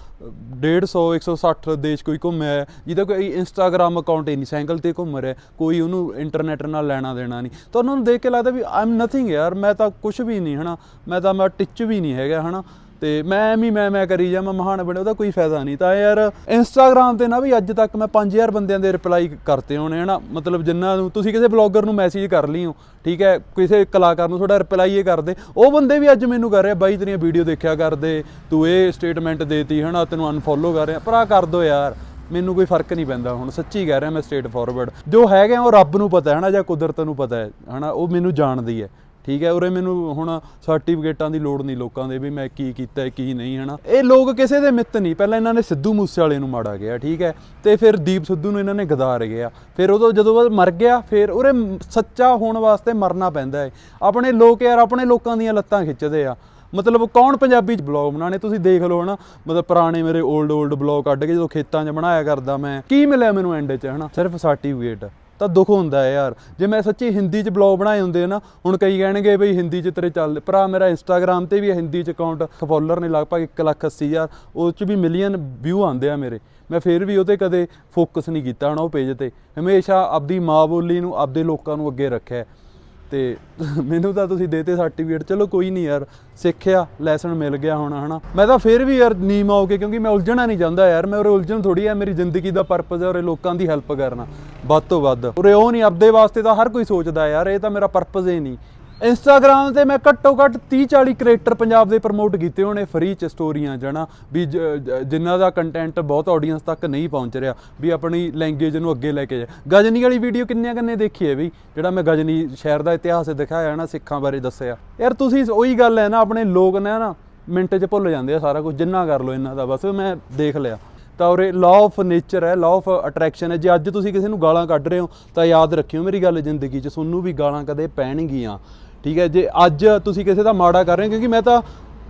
150 160 ਦੇਸ਼ ਕੋਈ ਘੁੰਮਿਆ ਹੈ, ਜਿਹਦਾ ਕੋਈ ਇੰਸਟਾਗ੍ਰam ਅਕਾਊਂਟ ਹੀ ਨਹੀਂ ਸਾਈਕਲ ਤੇ ਘੁੰਮ ਰਿਹਾ, ਕੋਈ ਉਹਨੂੰ ਇੰਟਰਨੈਟ ਨਾਲ ਲੈਣਾ ਦੇਣਾ ਨਹੀਂ। ਤਾਂ ਉਹਨਾਂ ਨੂੰ ਦੇਖ ਕੇ ਲੱਗਦਾ ਵੀ ਆਈ ਐਮ ਨਥਿੰਗ ਯਾਰ, ਮੈਂ ਤਾਂ ਕੁਝ ਵੀ ਨਹੀਂ, ਹਨਾ? ਮੈਂ ਤਾਂ, ਮੈਂ ਟਿੱਚ ਵੀ ਨਹੀਂ ਹੈਗਾ, ਹਨਾ? ਤੇ ਮੈਂ ਵੀ ਮੈਂ ਮੈਂ ਕਰੀ ਜਾ, ਮੈਂ ਮਹਾਨ ਬਣੇ, ਉਹਦਾ ਕੋਈ ਫਾਇਦਾ ਨਹੀਂ। ਤਾਂ ਯਾਰ ਇੰਸਟਾਗ੍ਰam ਤੇ ਨਾ ਵੀ ਅੱਜ ਤੱਕ ਮੈਂ 5000 ਬੰਦਿਆਂ ਦੇ ਰਿਪਲਾਈ ਕਰਤੇ ਹੋਣੇ, ਹਨਾ? ਮਤਲਬ ਜਿੰਨਾ ਨੂੰ, ਤੁਸੀਂ ਕਿਸੇ ਬਲੌਗਰ ਨੂੰ ਮੈਸੇਜ ਕਰ ਲਿਓ ਠੀਕ ਹੈ? ਕਿਸੇ ਕਲਾਕਾਰ ਨੂੰ ਤੁਹਾਡਾ ਰਿਪਲਾਈ ਇਹ ਕਰਦੇ, ਉਹ ਬੰਦੇ ਵੀ ਅੱਜ ਮੈਨੂੰ ਕਰ ਰਿਹਾ, ਬਾਈ ਤੇਰੀਆਂ ਵੀਡੀਓ ਦੇਖਿਆ ਕਰਦੇ, ਤੂੰ ਇਹ ਸਟੇਟਮੈਂਟ ਦੇਤੀ, ਹਨਾ? ਤੈਨੂੰ ਅਨਫੋਲੋ ਕਰ ਰਿਹਾ। ਭਰਾ, ਕਰ ਦੋ ਯਾਰ। ਮੈਨੂੰ ਕੋਈ ਫ਼ਰਕ ਨਹੀਂ ਪੈਂਦਾ ਹੁਣ, ਸੱਚੀ ਕਹਿ ਰਿਹਾ ਮੈਂ ਸਟੇਟ ਫਾਰਵਰਡ ਜੋ ਹੈਗੇ ਆ, ਉਹ ਰੱਬ ਨੂੰ ਪਤਾ ਹੈ ਨਾ ਜਾਂ ਕੁਦਰਤ ਨੂੰ ਪਤਾ ਹੈ, ਹਨਾ? ਉਹ ਮੈਨੂੰ ਜਾਣਦੀ ਹੈ। ਠੀਕ ਹੈ, ਉਰੇ ਮੈਨੂੰ ਹੁਣ ਸਰਟੀਫਿਕੇਟਾਂ ਦੀ ਲੋੜ ਨਹੀਂ ਲੋਕਾਂ ਦੇ ਵੀ ਮੈਂ ਕੀ ਕੀਤਾ, ਕੀ ਨਹੀਂ, ਹਨਾ। ਇਹ ਲੋਕ ਕਿਸੇ ਦੇ ਮਿੱਤ ਨਹੀਂ। ਪਹਿਲਾਂ ਇਹਨਾਂ ਨੇ ਸਿੱਧੂ ਮੂਸੇ ਵਾਲੇ ਨੂੰ ਮਾੜਾ ਗਿਆ ਠੀਕ ਹੈ। ਤੇ ਫਿਰ ਦੀਪ ਸਿੱਧੂ ਨੂੰ ਇਹਨਾਂ ਨੇ ਗਦਾਰ ਗਿਆ ਫਿਰ ਉਦੋਂ ਜਦੋਂ ਉਹ ਮਰ ਗਿਆ, ਫਿਰ ਉਰੇ ਸੱਚਾ ਹੋਣ ਵਾਸਤੇ ਮਰਨਾ ਪੈਂਦਾ ਹੈ। ਆਪਣੇ ਲੋਕ ਯਾਰ ਆਪਣੇ ਲੋਕਾਂ ਦੀਆਂ ਲੱਤਾਂ ਖਿੱਚਦੇ ਆ। ਮਤਲਬ ਕੌਣ ਪੰਜਾਬੀ ਚ ਬਲੌਗ ਬਣਾਣੇ ਤੁਸੀਂ ਦੇਖ ਲਓ, ਹਨਾ। ਮਤਲਬ ਪੁਰਾਣੇ ਮੇਰੇ 올ਡ 올ਡ ਬਲੌਗ ਕੱਢ ਕੇ ਜਦੋਂ ਖੇਤਾਂ 'ਚ ਬਣਾਇਆ ਕਰਦਾ ਮੈਂ। ਕੀ ਮਿਲਿਆ ਮੈਨੂੰ ਐਂਡ 'ਚ, ਹਨਾ? ਸਿਰਫ ਸਰਟੀਫਿਕੇਟ ਤਾਂ ਦੁੱਖ ਹੁੰਦਾ ਹੈ ਯਾਰ। ਜੇ ਮੈਂ ਸੱਚੀ ਹਿੰਦੀ 'ਚ ਬਲੌਗ ਬਣਾਏ ਹੁੰਦੇ ਨਾ ਹੁਣ ਕਈ ਕਹਿਣਗੇ ਬਈ ਹਿੰਦੀ 'ਚ ਤੇਰੇ ਚੱਲਦੇ ਭਰਾ ਮੇਰਾ ਇੰਸਟਾਗ੍ਰam ਤੇ ਵੀ ਹਿੰਦੀ 'ਚ ਅਕਾਊਂਟ ਫੋਲੋਅਰ ਨੇ ਲਗਭਗ 1,80,000 ਉਹ 'ਚ ਵੀ ਮਿਲੀਅਨ ਵਿਊ ਆਉਂਦੇ ਆ ਮੇਰੇ। ਮੈਂ ਫਿਰ ਵੀ ਉਹ ਕਦੇ ਫੋਕਸ ਨਹੀਂ ਕੀਤਾ ਹਨਾ ਉਹ ਪੇਜ ਤੇ। ਹਮੇਸ਼ਾ ਆਪਦੀ ਮਾਂ ਬੋਲੀ ਨੂੰ ਆਪਦੇ ਲੋਕਾਂ ਨੂੰ ਅੱਗੇ ਰੱਖਿਆ। ਤੇ ਮੈਨੂੰ ਤਾਂ ਤੁਸੀਂ ਦੇਤੇ ਸਰਟੀਫਿਕੇਟ ਚਲੋ ਕੋਈ ਨਹੀਂ ਯਾਰ, ਸਿੱਖਿਆ ਲੈਸਨ ਮਿਲ ਗਿਆ ਹੁਣ, ਹਨਾ। ਮੈਂ ਤਾਂ ਫਿਰ ਵੀ ਯਾਰ ਨੀਮ ਆਉ ਕੇ ਕਿਉਂਕਿ ਮੈਂ ਉਲਝਣਾ ਨਹੀਂ ਚਾਹੁੰਦਾ ਯਾਰ। ਮੈਂ ਉਰੇ ਉਲਝਣ ਥੋੜੀ ਆ, ਮੇਰੀ ਜ਼ਿੰਦਗੀ ਦਾ ਪਰਪਸ ਹੈ ਉਰੇ ਲੋਕਾਂ ਦੀ ਹੈਲਪ ਕਰਨਾ। ਵੱਧ ਤੋਂ ਵੱਧ। ਉਰੇ ਉਹ ਨਹੀਂ, ਆਪਦੇ ਵਾਸਤੇ ਤਾਂ ਹਰ ਕੋਈ ਸੋਚਦਾ ਯਾਰ, ਇਹ ਤਾਂ ਮੇਰਾ ਪਰਪਸ ਹੀ ਨਹੀਂ। ਇੰਸਟਾਗ੍ਰam ਤੇ ਮੈਂ ਘੱਟੋ ਘੱਟ 30 40 ਕ੍ਰੀਏਟਰ ਪੰਜਾਬ ਦੇ ਪ੍ਰਮੋਟ ਕੀਤੇ ਹੋਣੇ ਫ੍ਰੀ ਚ ਸਟੋਰੀਆਂ ਜਣਾ, ਵੀ ਜ- ਜ- ਜਿਨ੍ਹਾਂ ਦਾ ਕੰਟੈਂਟ ਬਹੁਤ ਆਡੀਅנס ਤੱਕ ਨਹੀਂ ਪਹੁੰਚ ਰਿਹਾ, ਵੀ ਆਪਣੀ ਲੈਂਗੁਏਜ ਨੂੰ ਅੱਗੇ ਲੈ ਕੇ ਜਾ ਗਜਨੀ ਵਾਲੀ ਵੀਡੀਓ ਕਿੰਨਿਆਂ ਕੰਨੇ ਦੇਖੀ ਹੈ ਵੀ ਜਿਹੜਾ ਮੈਂ ਗਜਨੀ ਸ਼ਹਿਰ ਦਾ ਇਤਿਹਾਸ ਦਿਖਾਇਆ ਨਾ, ਸਿੱਖਾਂ ਬਾਰੇ ਦੱਸਿਆ। ਯਾਰ ਤੁਸੀਂ ਉਹੀ ਗੱਲ ਹੈ ਨਾ, ਆਪਣੇ ਲੋਕ ਨੇ, ਨਾ, ਮਿੰਟ 'ਚ ਭੁੱਲ ਜਾਂਦੇ ਆ ਸਾਰਾ ਕੁਝ, ਜਿੰਨਾ ਕਰ ਲਓ ਇਹਨਾਂ ਦਾ, ਬਸ ਮੈਂ ਦੇਖ ਲਿਆ। ਤਾਂ ਉਰੇ ਲਾਅ ਆਫ ਨੇਚਰ ਹੈ ਲਾਅ ਆਫ ਅਟਰੈਕਸ਼ਨ ਹੈ। ਜੇ ਅੱਜ ਤੁਸੀਂ ਕਿਸੇ ਨੂੰ ਗਾਲਾਂ ਕੱਢ ਰਹੇ ਹੋ, ਤਾਂ ਯਾਦ ਰੱਖਿਓ ਮੇਰੀ ਗੱਲ ਜ਼ਿੰਦਗੀ 'ਚ ਤੁਹਾਨੂੰ ਵੀ ਗਾਲਾਂ ਕਦੇ ਪੈਣਗੀਆਂ। ਠੀਕ ਹੈ, ਜੇ ਅੱਜ ਤੁਸੀਂ ਕਿਸੇ ਦਾ ਮਾੜਾ ਕਰ ਰਹੇ ਹੋ, ਕਿਉਂਕਿ ਮੈਂ ਤਾਂ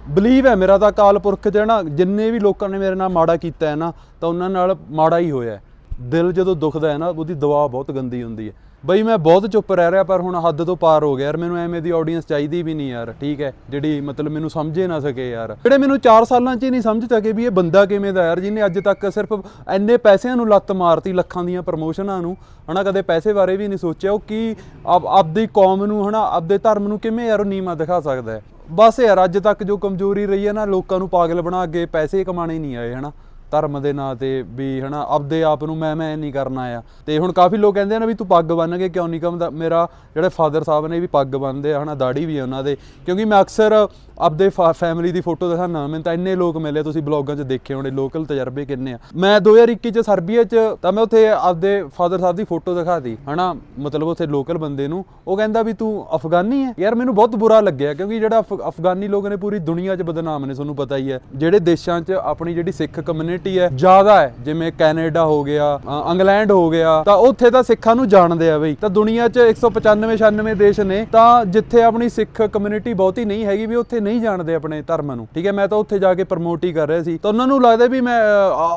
ਬਲੀਵ ਹੈ, ਮੇਰਾ ਤਾਂ ਕਾਲ ਪੁਰਖ 'ਚ ਨਾ, ਜਿੰਨੇ ਵੀ ਲੋਕਾਂ ਨੇ ਮੇਰੇ ਨਾਲ ਮਾੜਾ ਕੀਤਾ ਹੈ ਨਾ, ਤਾਂ ਉਹਨਾਂ ਨਾਲ ਮਾੜਾ ਹੀ ਹੋਇਆ ਦਿਲ ਜਦੋਂ ਦੁਖਦਾ ਹੈ ਨਾ, ਉਹਦੀ ਦਵਾ ਬਹੁਤ ਗੰਦੀ ਹੁੰਦੀ ਹੈ। ਬਈ ਮੈਂ ਬਹੁਤ ਚੁੱਪ ਰਹਿ ਰਿਹਾ, ਪਰ ਹੁਣ ਹੱਦ ਤੋਂ ਪਾਰ ਹੋ ਗਿਆ ਯਾਰ, ਮੈਨੂੰ ਐਵੇਂ ਦੀ ਆਡੀਅנס ਚਾਹੀਦੀ ਵੀ ਨਹੀਂ ਯਾਰ, ਠੀਕ ਹੈ? ਜਿਹੜੀ ਮਤਲਬ ਮੈਨੂੰ ਸਮਝੇ ਨਾ ਸਕੇ ਯਾਰ। ਜਿਹੜੇ ਮੈਨੂੰ 4 ਸਾਲਾਂ 'ਚ ਹੀ ਨਹੀਂ ਸਮਝ ਸਕੇ ਵੀ ਇਹ ਬੰਦਾ ਕਿਵੇਂ ਦਾ ਯਾਰ, ਜਿਹਨੇ ਅੱਜ ਤੱਕ ਸਿਰਫ ਐਨੇ ਪੈਸਿਆਂ ਨੂੰ ਲੱਤ ਮਾਰਤੀ ਲੱਖਾਂ ਦੀਆਂ ਪ੍ਰਮੋਸ਼ਨਾਂ ਨੂੰ, ਹਨਾ, ਕਦੇ ਪੈਸੇ ਬਾਰੇ ਵੀ ਨਹੀਂ ਸੋਚਿਆ, ਉਹ ਕੀ ਆਪਦੀ ਕੌਮ ਨੂੰ, ਹਨਾ, ਆਪਦੇ ਧਰਮ ਨੂੰ ਕਿਵੇਂ ਯਾਰ ਉਹ ਨੀਮਾ ਦਿਖਾ ਸਕਦਾ ਹੈ? ਬਸ ਯਾਰ, ਅੱਜ ਤੱਕ ਜੋ ਕਮਜ਼ੋਰੀ ਰਹੀ ਹੈ ਨਾ, ਲੋਕਾਂ ਨੂੰ ਪਾਗਲ ਬਣਾ ਕੇ ਪੈਸੇ ਕਮਾਣੇ ਨਹੀਂ ਆਏ, ਹਨਾ। ਧਰਮ ਦੇ ਨਾਂ ਤੇ ਵੀ ਹਨਾ, ਆਪਦੇ ਆਪ ਨੂੰ ਮੈਂ ਮੈਂ ਨਹੀਂ ਕਰਨਾ ਆ। ਤੇ ਹੁਣ ਕਾਫੀ ਲੋਕ ਕਹਿੰਦੇ ਆ ਨਾ ਵੀ ਤੂੰ ਪੱਗ ਬੰਨ ਕੇ ਕਿਉਂ ਨਹੀਂ ਕੰਮ ਮੇਰਾ ਜਿਹੜੇ ਫਾਦਰ ਸਾਹਿਬ ਨੇ ਵੀ ਪੱਗ ਬੰਨਦੇ ਆ, ਹਨਾ ਦਾੜੀ ਵੀ ਉਹਨਾਂ ਦੇ। ਕਿਉਂਕਿ ਮੈਂ ਅਕਸਰ ਆਪਦੇ ਫੈਮਿਲੀ ਦੀ ਫੋਟੋ ਦਿਖਾਉਂਦਾ ਮੈਨੂੰ ਤਾਂ ਇੰਨੇ ਲੋਕ ਮਿਲੇ, ਤੁਸੀਂ ਬਲੌਗਾਂ 'ਚ ਦੇਖੇ ਹੋਣੇ ਲੋਕਲ ਤਜਰਬੇ ਕਿੰਨੇ ਆ। ਮੈਂ 2021 'ਚ ਸਰਬੀਆ 'ਚ ਤਾਂ ਮੈਂ ਉੱਥੇ ਆਪਦੇ ਫਾਦਰ ਸਾਹਿਬ ਦੀ ਫੋਟੋ ਦਿਖਾਤੀ, ਹਨਾ, ਮਤਲਬ ਉੱਥੇ ਲੋਕਲ ਬੰਦੇ ਨੂੰ। ਉਹ ਕਹਿੰਦਾ ਵੀ ਤੂੰ ਅਫਗਾਨੀ ਹੈ ਯਾਰ ਮੈਨੂੰ ਬਹੁਤ ਬੁਰਾ ਲੱਗਿਆ, ਕਿਉਂਕਿ ਜਿਹੜਾ ਅਫਗਾਨੀ ਲੋਕ ਨੇ ਪੂਰੀ ਦੁਨੀਆ 'ਚ ਬਦਨਾਮ ਨੇ, ਤੁਹਾਨੂੰ ਪਤਾ ਹੀ ਹੈ ਜਿਹੜੇ ਦੇਸ਼ਾਂ 'ਚ ਆਪਣੀ ਜਿਹੜੀ ਸਿੱਖ ਕਮਿਊਨਿਟੀ ਹੈ ਜ਼ਿਆਦਾ ਹੈ ਜਿਵੇਂ ਕੈਨੇਡਾ ਹੋ ਗਿਆ ਇੰਗਲੈਂਡ ਹੋ ਗਿਆ, ਤਾਂ ਉੱਥੇ ਤਾਂ ਸਿੱਖਾਂ ਨੂੰ ਜਾਣਦੇ ਆ ਬਈ। ਤਾਂ ਦੁਨੀਆ 'ਚ 195 96 ਦੇਸ਼ ਨੇ, ਤਾਂ ਜਿੱਥੇ ਆਪਣੀ ਸਿੱਖ ਕਮਿਊਨਿਟੀ ਬਹੁਤੀ ਨਹੀਂ ਹੈਗੀ ਵੀ ਉੱਥੇ ਨਹੀਂ ਜਾਣਦੇ ਆਪਣੇ ਧਰਮ ਨੂੰ। ਠੀਕ ਹੈ, ਮੈਂ ਤਾਂ ਉੱਥੇ ਜਾ ਕੇ ਪ੍ਰਮੋਟ ਹੀ ਕਰ ਰਿਹਾ ਸੀ। ਤਾਂ ਉਹਨਾਂ ਨੂੰ ਲੱਗਦਾ ਵੀ ਮੈਂ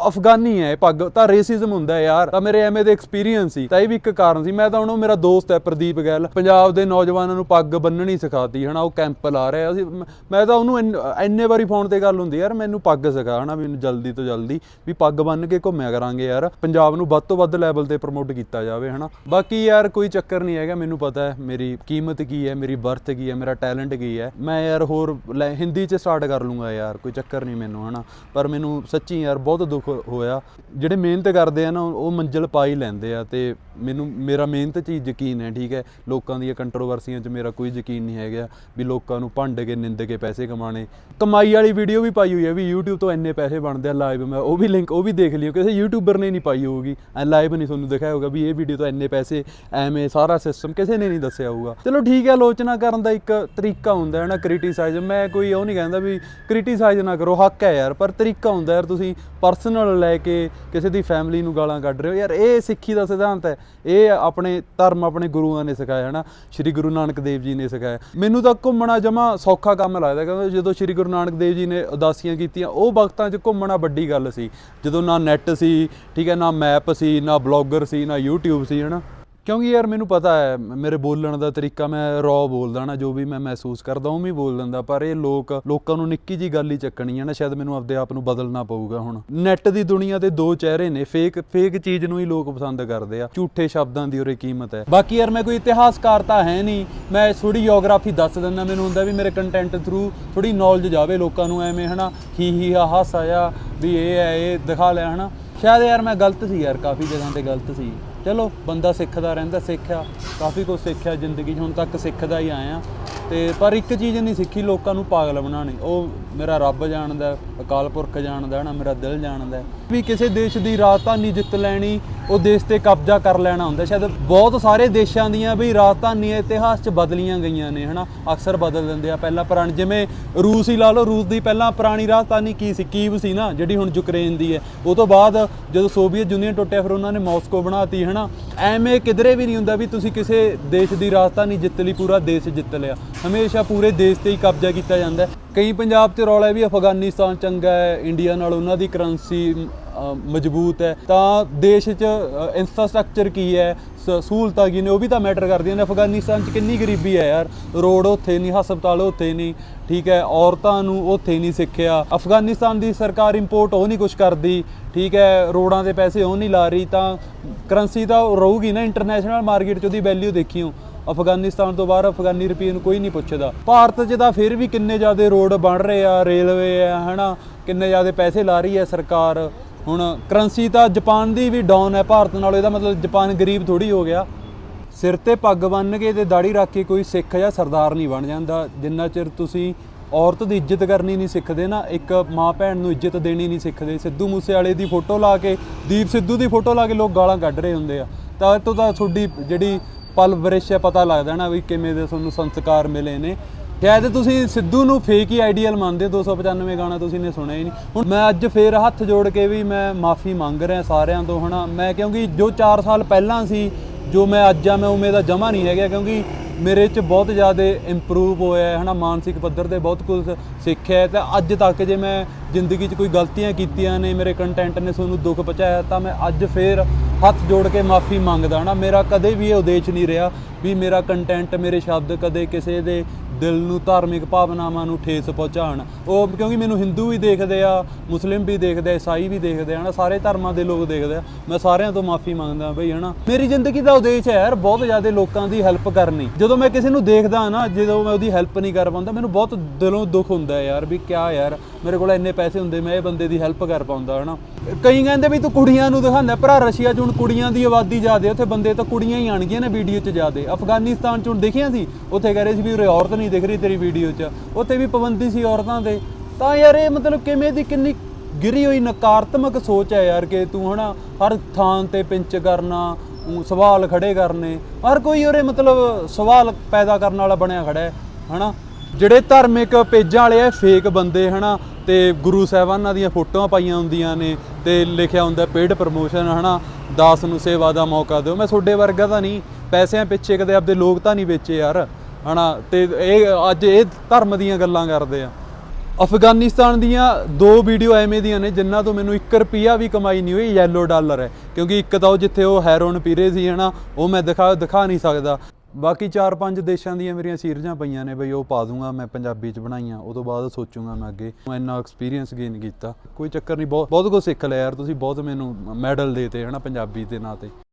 ਅਫਗਾਨੀ ਹੈ ਪੱਗ। ਤਾਂ ਰੇਸਿਜ਼ਮ ਹੁੰਦਾ ਯਾਰ। ਤਾਂ ਮੇਰੇ ਐਵੇਂ ਦੇ ਐਕਸਪੀਰੀਅੰਸ ਸੀ। ਤਾਂ ਇਹ ਵੀ ਇੱਕ ਕਾਰਨ ਸੀ। ਮੈਂ ਤਾਂ ਉਹਨੂੰ ਮੇਰਾ ਦੋਸਤ ਹੈ, ਪ੍ਰਦੀਪ ਗੈਲ। ਪੰਜਾਬ ਦੇ ਨੌਜਵਾਨਾਂ ਨੂੰ ਪੱਗ ਬੰਨਣੀ ਸਿਖਾਤੀ, ਹਨਾ। ਉਹ ਕੈਂਪ ਲਾ ਰਿਹਾ ਅਸੀਂ ਮੈਂ ਤਾਂ ਉਹਨੂੰ ਇੰਨ- ਇੰਨੇ ਵਾਰੀ ਫੋਨ ਤੇ ਗੱਲ ਹੁੰਦੀ, ਯਾਰ, ਮੈਨੂੰ ਪੱਗ ਸਿਖਾ, ਹਨਾ ਮੈਨੂੰ ਜਲਦੀ ਤੋਂ ਜਲਦੀ, ਵੀ ਪੱਗ ਬੰਨ ਕੇ ਘੁੰਮਿਆ ਕਰਾਂਗੇ ਯਾਰ। ਪੰਜਾਬ ਨੂੰ ਵੱਧ ਤੋਂ ਵੱਧ ਲੈਵਲ ਤੇ ਪ੍ਰਮੋਟ ਕੀਤਾ ਜਾਵੇ, ਹਨਾ। ਬਾਕੀ ਯਾਰ, ਕੋਈ ਚੱਕਰ ਨਹੀਂ ਹੈਗਾ। ਮੈਨੂੰ ਪਤਾ ਹੈ, ਮੇਰੀ ਕੀਮਤ ਕੀ ਹੈ, ਮੇਰੀ ਵਰਥ ਕੀ ਹੈ, ਮੇਰਾ ਟੈਲੈਂਟ ਕੀ ਹੈ। ਮੈਂ ਯਾਰ ਹੋਰ ਲੈ- ਹਿੰਦੀ 'ਚ ਸਟਾਰਟ ਕਰ ਲੂੰਗਾ ਯਾਰ, ਕੋਈ ਚੱਕਰ ਨਹੀਂ ਮੈਨੂੰ, ਹਨਾ? ਪਰ ਮੈਨੂੰ ਸੱਚੀ ਯਾਰ ਬਹੁਤ ਦੁੱਖ ਹੋਇਆ। ਜਿਹੜੇ ਮਿਹਨਤ ਕਰਦੇ ਆ ਨਾ, ਉਹ ਮੰਜ਼ਿਲ ਪਾ ਹੀ ਲੈਂਦੇ ਆ ਤੇ ਮੈਨੂੰ, ਮੇਰਾ ਮਿਹਨਤ 'ਚ ਹੀ ਯਕੀਨ ਹੈ, ਠੀਕ ਹੈ? ਲੋਕਾਂ ਦੀਆਂ ਕੰਟਰੋਵਰਸੀਆਂ 'ਚ ਮੇਰਾ ਕੋਈ ਯਕੀਨ ਨਹੀਂ ਹੈਗਾ ਵੀ ਲੋਕਾਂ ਨੂੰ ਭੰਡ ਕੇ, ਨਿੰਦ ਕੇ ਪੈਸੇ ਕਮਾਣੇ ਕਮਾਈ ਵਾਲੀ ਵੀਡੀਓ ਵੀ ਪਾਈ ਹੋਈ ਹੈ ਵੀ YouTube ਤੋਂ ਇੰਨੇ ਪੈਸੇ ਬਣਦੇ ਆ ਲਾਈਵ ਮੈਂ ਉਹ ਵੀ ਲਿੰਕ ਉਹ ਵੀ ਦੇਖ ਲਿਓ। ਕਿਸੇ ਯੂਟਿਊਬਰ ਨੇ ਨਹੀਂ ਪਾਈ ਹੋਊਗੀ। ਐ ਲਾਈਵ ਨਹੀਂ ਤੁਹਾਨੂੰ ਦਿਖਾਇਆ ਹੋਊਗਾ ਵੀ ਇਹ ਵੀਡੀਓ ਤੋਂ ਇੰਨੇ ਪੈਸੇ, ਐਵੇਂ ਸਾਰਾ ਸਿਸਟਮ ਕਿਸੇ ਨੇ ਨਹੀਂ ਦੱਸਿਆ ਹੋਊਗਾ। ਚਲੋ ਠੀਕ ਹੈ, ਆਲੋਚਨਾ ਕਰਨ ਦਾ ਇੱਕ ਤਰੀਕਾ ਹੁੰਦਾ ਹੈ ਨਾ ਕ੍ਰਿਟੀਸਾਈਜ਼ ਮੈਂ ਕੋਈ ਉਹ ਨਹੀਂ ਕਹਿੰਦਾ ਵੀ ਕ੍ਰਿਟੀਸਾਈਜ਼ ਨਾ ਕਰੋ, ਹੱਕ ਹੈ ਯਾਰ, ਪਰ ਤਰੀਕਾ ਹੁੰਦਾ ਯਾਰ ਤੁਸੀਂ ਪਰਸਨਲ ਲੈ ਕੇ ਕਿਸੇ ਦੀ ਫੈਮਿਲੀ ਨੂੰ ਗਾਲਾਂ ਕੱਢ ਰਹੇ ਹੋ। ਯਾਰ ਇਹ ਸਿੱਖੀ ਦਾ ਸਿਧਾਂਤ ਹੈ। ਇਹ ਆਪਣੇ ਧਰਮ ਆਪਣੇ ਗੁਰੂਆਂ ਨੇ ਸਿਖਾਇਆ ਹੈ ਨਾ ਸ੍ਰੀ ਗੁਰੂ ਨਾਨਕ ਦੇਵ ਜੀ ਨੇ ਸਿਖਾਇਆ। ਮੈਨੂੰ ਤਾਂ ਘੁੰਮਣਾ ਜਮਾ ਸੌਖਾ ਕੰਮ ਲੱਗਦਾ ਕਿਉਂਕਿ ਜਦੋਂ ਸ੍ਰੀ ਗੁਰੂ ਨਾਨਕ ਦੇਵ ਜੀ ਨੇ ਉਦਾਸੀਆਂ ਕੀਤੀਆਂ, ਉਹ ਵਕਤਾਂ 'ਚ ਘੁੰਮਣਾ ਵੱਡੀ ਗੱਲ ਸੀ। ਜਦੋਂ ਨਾ ਨੈੱਟ ਸੀ, ਠੀਕ ਹੈ, ਨਾ ਮੈਪ ਸੀ, ਨਾ ਬਲੌਗਰ ਸੀ, ਨਾ YouTube ਸੀ, ਹਨਾ? ਕਿਉਂਕਿ ਯਾਰ ਮੈਨੂੰ ਪਤਾ ਹੈ ਮੇਰੇ ਬੋਲਣ ਦਾ ਤਰੀਕਾ ਮੈਂ ਰੌ ਬੋਲਦਾ ਨਾ, ਜੋ ਵੀ ਮੈਂ ਮਹਿਸੂਸ ਕਰਦਾ, ਉਹ ਵੀ ਬੋਲ ਦਿੰਦਾ, ਪਰ ਇਹ ਲੋਕ, ਲੋਕਾਂ ਨੂੰ ਨਿੱਕੀ ਜੀ ਗੱਲ ਹੀ ਚੱਕਣੀ ਹੈ ਨਾ, ਸ਼ਾਇਦ ਮੈਨੂੰ ਆਪਦੇ ਆਪ ਨੂੰ ਬਦਲਣਾ ਪਊਗਾ ਹੁਣ। ਨੈੱਟ ਦੀ ਦੁਨੀਆ ਦੇ ਦੋ ਚਿਹਰੇ ਨੇ ਫੇਕ ਫੇਕ ਚੀਜ਼ ਨੂੰ ਹੀ ਲੋਕ ਪਸੰਦ ਕਰਦੇ ਆ, ਝੂਠੇ ਸ਼ਬਦਾਂ ਦੀ ਉਰੇ ਕੀਮਤ ਹੈ। ਬਾਕੀ ਯਾਰ ਮੈਂ ਕੋਈ ਇਤਿਹਾਸਕਾਰ ਤਾਂ ਹੈ ਨਹੀਂ, ਮੈਂ ਥੋੜੀ ਜਿਓਗ੍ਰਾਫੀ ਦੱਸ ਦਿੰਦਾ, ਮੈਨੂੰ ਹੁੰਦਾ ਵੀ ਮੇਰੇ ਕੰਟੈਂਟ ਥਰੂ ਥੋੜੀ ਨੌਲੇਜ ਜਾਵੇ ਲੋਕਾਂ ਨੂੰ ਐਵੇਂ, ਹਨਾ, ਹੀ ਹੀ, ਹਾ ਹਾਸਾ ਆ ਵੀ ਇਹ ਹੈ, ਇਹ ਦਿਖਾ ਲਿਆ ਹਨਾ। ਸ਼ਾਇਦ ਯਾਰ ਮੈਂ ਗਲਤ ਸੀ ਯਾਰ, ਕਾਫੀ ਜਗ੍ਹਾ ਤੇ ਗਲਤ ਸੀ। ਚਲੋ, ਬੰਦਾ ਸਿੱਖਦਾ ਰਹਿੰਦਾ, ਸਿੱਖਿਆ, ਕਾਫੀ ਕੁਝ ਸਿੱਖਿਆ, ਜ਼ਿੰਦਗੀ 'ਚ ਹੁਣ ਤੱਕ ਸਿੱਖਦਾ ਹੀ ਆਇਆ। ਤੇ ਪਰ ਇੱਕ ਚੀਜ਼ ਨਹੀਂ ਸਿੱਖੀ, ਲੋਕਾਂ ਨੂੰ ਪਾਗਲ ਬਣਾਉਣੀ। ਉਹ ਮੇਰਾ ਰੱਬ ਜਾਣਦਾ, ਅਕਾਲ ਪੁਰਖ ਜਾਣਦਾ, ਹੈ ਨਾ, ਮੇਰਾ ਦਿਲ ਜਾਣਦਾ। ਵੀ ਕਿਸੇ ਦੇਸ਼ ਦੀ ਰਾਜਧਾਨੀ ਜਿੱਤ ਲੈਣੀ, ਉਹ ਦੇਸ਼ ਤੇ ਕਬਜ਼ਾ ਕਰ ਲੈਣਾ ਹੁੰਦਾ। ਸ਼ਾਇਦ ਬਹੁਤ ਸਾਰੇ ਦੇਸ਼ਾਂ ਦੀਆਂ ਵੀ ਰਾਜਧਾਨੀਆਂ ਇਤਿਹਾਸ 'ਚ ਬਦਲੀਆਂ ਗਈਆਂ ਨੇ, ਹਨਾ? ਅਕਸਰ ਬਦਲ ਦਿੰਦੇ ਆ। ਪਹਿਲਾਂ ਪੁਰਾਣੀ, ਜਿਵੇਂ ਰੂਸ ਹੀ ਲਾ ਲਓ, ਰੂਸ ਦੀ ਪਹਿਲਾਂ ਪੁਰਾਣੀ ਰਾਜਧਾਨੀ ਕੀ ਸੀ? ਕੀਵ ਸੀ ਨਾ, ਜਿਹੜੀ ਹੁਣ ਯੂਕਰੇਨ ਦੀ ਹੈ। ਉਹ ਤੋਂ ਬਾਅਦ ਜਦੋਂ ਸੋਵੀਅਤ ਯੂਨੀਅਨ ਟੁੱਟਿਆ, ਫਿਰ ਉਹਨਾਂ ਨੇ ਮਾਸਕੋ ਬਣਾਤੀ, ਹਨਾ? ਐਵੇਂ ਕਿਧਰੇ ਵੀ ਨਹੀਂ ਹੁੰਦਾ ਵੀ ਤੁਸੀਂ ਕਿਸੇ ਦੇਸ਼ ਦੀ ਰਾਜਧਾਨੀ ਜਿੱਤ ਲਈ ਪੂਰਾ ਦੇਸ਼ ਜਿੱਤ ਲਿਆ। ਹਮੇਸ਼ਾ ਪੂਰੇ ਦੇਸ਼ ਤੇ ਹੀ ਕਬਜ਼ਾ ਕੀਤਾ ਜਾਂਦਾ ਕਈ ਪੰਜਾਬ 'ਚ ਰੌਲਾ ਵੀ, ਅਫਗਾਨਿਸਤਾਨ ਚੰਗਾ ਹੈ, ਇੰਡੀਆ ਨਾਲ ਉਹਨਾਂ ਦੀ ਕਰੰਸੀ ਮਜ਼ਬੂਤ ਹੈ। ਤਾਂ ਦੇਸ਼ 'ਚ ਇਨਫਰਾਸਟ੍ਰਕਚਰ ਕੀ ਹੈ, ਸ- ਸਹੂਲਤਾਂ ਕੀ ਨੇ, ਉਹ ਵੀ ਤਾਂ ਮੈਟਰ ਕਰਦੀਆਂ ਨੇ। ਅਫਗਾਨਿਸਤਾਨ 'ਚ ਕਿੰਨੀ ਗਰੀਬੀ ਹੈ ਯਾਰ। ਰੋਡ ਉੱਥੇ ਨਹੀਂ ਹਸਪਤਾਲ ਉੱਥੇ ਨਹੀਂ ਠੀਕ ਹੈ। ਔਰਤਾਂ ਨੂੰ ਉੱਥੇ ਨਹੀਂ ਸਿੱਖਿਆ। ਅਫਗਾਨਿਸਤਾਨ ਦੀ ਸਰਕਾਰ ਇੰਪੋਰਟ ਉਹ ਨਹੀਂ ਕੁਝ ਕਰਦੀ, ਠੀਕ ਹੈ। ਰੋਡਾਂ ਦੇ ਪੈਸੇ ਉਹ ਨਹੀਂ ਲਾ ਰਹੀ, ਤਾਂ ਕਰੰਸੀ ਤਾਂ ਰਹੂਗੀ ਨਾ ਇੰਟਰਨੈਸ਼ਨਲ ਮਾਰਕੀਟ 'ਚ, ਉਹਦੀ ਵੈਲਿਊ ਦੇਖਿਓ। ਅਫਗਾਨਿਸਤਾਨ ਤੋਂ ਬਾਹਰ ਅਫਗਾਨੀ ਰੁਪਏ ਨੂੰ ਕੋਈ ਨਹੀਂ ਪੁੱਛਦਾ। ਭਾਰਤ 'ਚ ਤਾਂ ਫਿਰ ਵੀ ਕਿੰਨੇ ਜ਼ਿਆਦਾ ਰੋਡ ਬਣ ਰਹੇ ਆ, ਰੇਲਵੇ ਆ ਹਨਾ। ਕਿੰਨੇ ਜ਼ਿਆਦਾ ਪੈਸੇ ਲਾ ਰਹੀ ਹੈ ਸਰਕਾਰ। ਹੁਣ ਕਰੰਸੀ ਤਾਂ ਜਾਪਾਨ ਦੀ ਵੀ ਡਾਊਨ ਹੈ, ਭਾਰਤ ਨਾਲੋਂ ਇਹਦਾ ਮਤਲਬ ਜਾਪਾਨ ਗਰੀਬ ਥੋੜੀ ਹੋ ਗਿਆ। ਸਿਰ ਤੇ ਪੱਗ ਬੰਨ੍ਹ ਕੇ ਤੇ ਦਾੜੀ ਰੱਖ ਕੇ ਕੋਈ ਸਿੱਖ ਜਾਂ ਸਰਦਾਰ ਨਹੀਂ ਬਣ ਜਾਂਦਾ। ਜਿੰਨਾ ਚਿਰ ਤੁਸੀਂ ਔਰਤ ਦੀ ਇੱਜ਼ਤ ਕਰਨੀ ਨਹੀਂ ਸਿੱਖਦੇ ਨਾ, ਇੱਕ ਮਾਂ ਭੈਣ ਨੂੰ ਇੱਜ਼ਤ ਦੇਣੀ ਨਹੀਂ ਸਿੱਖਦੇ। ਸਿੱਧੂ ਮੂਸੇਵਾਲੇ ਦੀ ਫੋਟੋ ਲਾ ਕੇ, ਦੀਪ ਸਿੱਧੂ ਦੀ ਫੋਟੋ ਲਾ ਕੇ ਲੋਕ ਗਾਲਾਂ ਕੱਢ ਰਹੇ ਹੁੰਦੇ ਆ। ਤਾਂ ਇਹ ਤੋਂ ਤਾਂ ਤੁਹਾਡੀ ਜਿਹੜੀ ਪਲਵਰਿਸ਼ ਹੈ, ਪਤਾ ਲੱਗਦਾ ਨਾ ਵੀ ਕਿਵੇਂ ਦੇ ਤੁਹਾਨੂੰ ਸੰਸਕਾਰ ਮਿਲੇ ਨੇ। ਸ਼ਾਇਦ ਤੁਸੀਂ ਸਿੱਧੂ ਨੂੰ ਫੇਕ ਹੀ ਆਈਡੀਅਲ ਮੰਨਦੇ ਹੋ 295 ਗਾਣਾ ਤੁਸੀਂ ਨੇ ਸੁਣਿਆ ਹੀ ਨਹੀਂ। ਹੁਣ ਮੈਂ ਅੱਜ ਫੇਰ ਹੱਥ ਜੋੜ ਕੇ ਵੀ ਮੈਂ ਮਾਫੀ ਮੰਗ ਰਿਹਾ ਸਾਰਿਆਂ ਤੋਂ, ਹਨਾ। ਮੈਂ ਕਿਉਂਕਿ ਜੋ 4 ਸਾਲ ਪਹਿਲਾਂ ਸੀ, ਜੋ ਮੈਂ ਅੱਜ ਆ, ਮੈਂ ਉਵੇਂ ਦਾ ਜਮਾ ਨਹੀਂ ਹੈਗਾ ਕਿਉਂਕਿ ਮੇਰੇ 'ਚ ਬਹੁਤ ਜ਼ਿਆਦਾ ਇੰਪਰੂਵ ਹੋਇਆ ਹੈ ਹਨਾ। ਮਾਨਸਿਕ ਪੱਧਰ ਤੇ ਬਹੁਤ ਕੁਝ ਸਿੱਖਿਆ ਹੈ ਤੇ ਅੱਜ ਤੱਕ ਜੇ ਮੈਂ ਜ਼ਿੰਦਗੀ 'ਚ ਕੋਈ ਗਲਤੀਆਂ ਕੀਤੀਆਂ ਨੇ, ਮੇਰੇ ਕੰਟੈਂਟ ਨੇ ਤੁਹਾਨੂੰ ਦੁੱਖ ਪਹੁੰਚਾਇਆ, ਤਾਂ ਮੈਂ ਅੱਜ ਫੇਰ ਹੱਥ ਜੋੜ ਕੇ ਮਾਫੀ ਮੰਗਦਾ, ਹਨਾ। ਮੇਰਾ ਕਦੇ ਵੀ ਇਹ ਉਦੇਸ਼ ਨਹੀਂ ਰਿਹਾ ਵੀ ਮੇਰਾ ਕੰਟੈਂਟ ਮੇਰੇ ਸ਼ਬਦ ਕਦੇ ਕਿਸੇ ਦੇ ਦਿਲ ਨੂੰ ਧਾਰਮਿਕ ਭਾਵਨਾਵਾਂ ਨੂੰ ਠੇਸ ਪਹੁੰਚਾਉਣ। ਉਹ ਕਿਉਂਕਿ ਮੈਨੂੰ ਹਿੰਦੂ ਵੀ ਦੇਖਦੇ ਆ ਮੁਸਲਿਮ ਵੀ ਦੇਖਦੇ ਆ ਈਸਾਈ ਵੀ ਦੇਖਦੇ ਆ, ਹਨਾ, ਸਾਰੇ ਧਰਮਾਂ ਦੇ ਲੋਕ ਦੇਖਦੇ ਆ। ਮੈਂ ਸਾਰਿਆਂ ਤੋਂ ਮਾਫੀ ਮੰਗਦਾ ਬਈ, ਹਨਾ। ਮੇਰੀ ਜ਼ਿੰਦਗੀ ਦਾ ਉਦੇਸ਼ ਹੈ ਯਾਰ ਬਹੁਤ ਜ਼ਿਆਦਾ ਲੋਕਾਂ ਦੀ ਹੈਲਪ ਕਰਨੀ। ਜਦੋਂ ਮੈਂ ਕਿਸੇ ਨੂੰ ਦੇਖਦਾ ਨਾ, ਜਦੋਂ ਮੈਂ ਉਹਦੀ ਹੈਲਪ ਨਹੀਂ ਕਰ ਪਾਉਂਦਾ, ਮੈਨੂੰ ਬਹੁਤ ਦਿਲੋਂ ਦੁੱਖ ਹੁੰਦਾ ਯਾਰ ਵੀ ਕਿਆ ਯਾਰ ਮੇਰੇ ਕੋਲ ਇੰਨੇ ਪੈਸੇ ਹੁੰਦੇ, ਮੈਂ ਇਹ ਬੰਦੇ ਦੀ ਹੈਲਪ ਕਰ ਪਾਉਂਦਾ, ਹਨਾ। ਕਈ ਕਹਿੰਦੇ ਵੀ ਤੂੰ ਕੁੜੀਆਂ ਨੂੰ ਦਿਖਾਉਂਦਾ, ਭਰਾ ਰਸ਼ੀਆ 'ਚ ਹੁਣ ਕੁੜੀਆਂ ਦੀ ਆਬਾਦੀ ਜ਼ਿਆਦੇ ਉੱਥੇ ਬੰਦੇ ਤਾਂ ਕੁੜੀਆਂ ਹੀ ਆਣਗੀਆਂ ਨੇ ਵੀਡੀਓ 'ਚ ਜ਼ਿਆਦੇ। ਅਫਗਾਨਿਸਤਾਨ 'ਚ ਹੁਣ ਦੇਖਿਆ ਸੀ? ਉੱਥੇ ਕਹਿ ਰਹੇ ਸੀ ਵੀ ਉਰੇ ਔਰਤ ਨਹੀਂ ਦਿਖ ਰਹੀ ਤੇਰੀ ਵੀਡੀਓ 'ਚ। ਉੱਥੇ ਵੀ ਪਾਬੰਦੀ ਸੀ ਔਰਤਾਂ ਦੇ। ਤਾਂ ਯਾਰ ਇਹ ਮਤਲਬ ਕਿਵੇਂ ਦੀ ਕਿੰਨੀ ਗਿਰੀ ਹੋਈ, ਨਕਾਰਾਤਮਕ ਸੋਚ ਹੈ ਯਾਰ ਕਿ ਤੂੰ, ਹਨਾ, ਹਰ ਥਾਂ ਤੇ ਪਿੰਚ ਕਰਨਾ ਸਵਾਲ ਖੜੇ ਕਰਨੇ, ਹਰ ਕੋਈ ਉਰੇ ਮਤਲਬ ਸਵਾਲ ਪੈਦਾ ਕਰਨ ਵਾਲਾ ਬਣਿਆ ਖੜਾ ਹੈ, ਹਨਾ। ਜਿਹੜੇ ਧਾਰਮਿਕ ਪੇਜਾਂ ਵਾਲੇ ਆ ਫੇਕ ਬੰਦੇ ਹਨਾ, ਤੇ ਗੁਰੂ ਸਾਹਿਬਾਨਾਂ ਦੀਆਂ ਫੋਟੋਆਂ ਪਾਈਆਂ ਹੁੰਦੀਆਂ ਨੇ, ਤੇ ਲਿਖਿਆ ਹੁੰਦਾ ਪੇਡ ਪ੍ਰਮੋਸ਼ਨ ਹਨਾ, ਦਾਸ ਨੂੰ ਸੇਵਾ ਦਾ ਮੌਕਾ ਦਿਓ। ਮੈਂ ਤੁਹਾਡੇ ਵਰਗਾ ਤਾਂ ਨਹੀਂ, ਪੈਸਿਆਂ ਪਿੱਛੇ ਕਦੇ ਆਪਦੇ ਲੋਕ ਤਾਂ ਨਹੀਂ ਵੇਚੇ ਯਾਰ, ਹਨਾ, ਤੇ ਇਹ ਅੱਜ ਇਹ ਧਰਮ ਦੀਆਂ ਗੱਲਾਂ ਕਰਦੇ ਆ। ਅਫਗਾਨਿਸਤਾਨ ਦੀਆਂ ਦੋ ਵੀਡੀਓ ਐਵੇਂ ਦੀਆਂ ਨੇ, ਜਿਨ੍ਹਾਂ ਤੋਂ ਮੈਨੂੰ 1 ਰੁਪਿਆ ਵੀ ਕਮਾਈ ਨਹੀਂ ਹੋਈ ਯੈਲੋ ਡਾਲਰ ਹੈ, ਕਿਉਂਕਿ ਇੱਕ ਤਾਂ ਉਹ ਜਿੱਥੇ ਉਹ ਹੈਰੋਨ ਪੀ ਰਹੇ ਸੀ, ਹਨਾ, ਉਹ ਮੈਂ ਦਿਖਾ ਦਿਖਾ ਨਹੀਂ ਸਕਦਾ। ਬਾਕੀ 4-5 ਦੇਸ਼ਾਂ ਦੀਆਂ ਮੇਰੀਆਂ ਸੀਰੀਜ਼ਾਂ ਪਈਆਂ ਨੇ ਬਈ ਉਹ ਪਾ ਦੂੰਗਾ, ਮੈਂ ਪੰਜਾਬੀ ਚ ਬਣਾਈਆਂ ਉਹ ਤੋਂ ਬਾਅਦ ਸੋਚੂੰਗਾ ਮੈਂ ਅੱਗੇ। ਮੈਂ ਇੰਨਾ ਐਕਸਪੀਰੀਅੰਸ ਗੇਨ ਕੀਤਾ। ਕੋਈ ਚੱਕਰ ਨਹੀਂ, ਬਹੁਤ ਬਹੁਤ ਕੁਝ ਸਿੱਖ ਲਿਆ ਯਾਰ, ਤੁਸੀਂ ਬਹੁਤ ਮੈਨੂੰ ਮੈਡਲ ਦੇਤੇ ਹਨਾ, ਪੰਜਾਬੀ ਦੇ ਨਾਂ ਤੇ।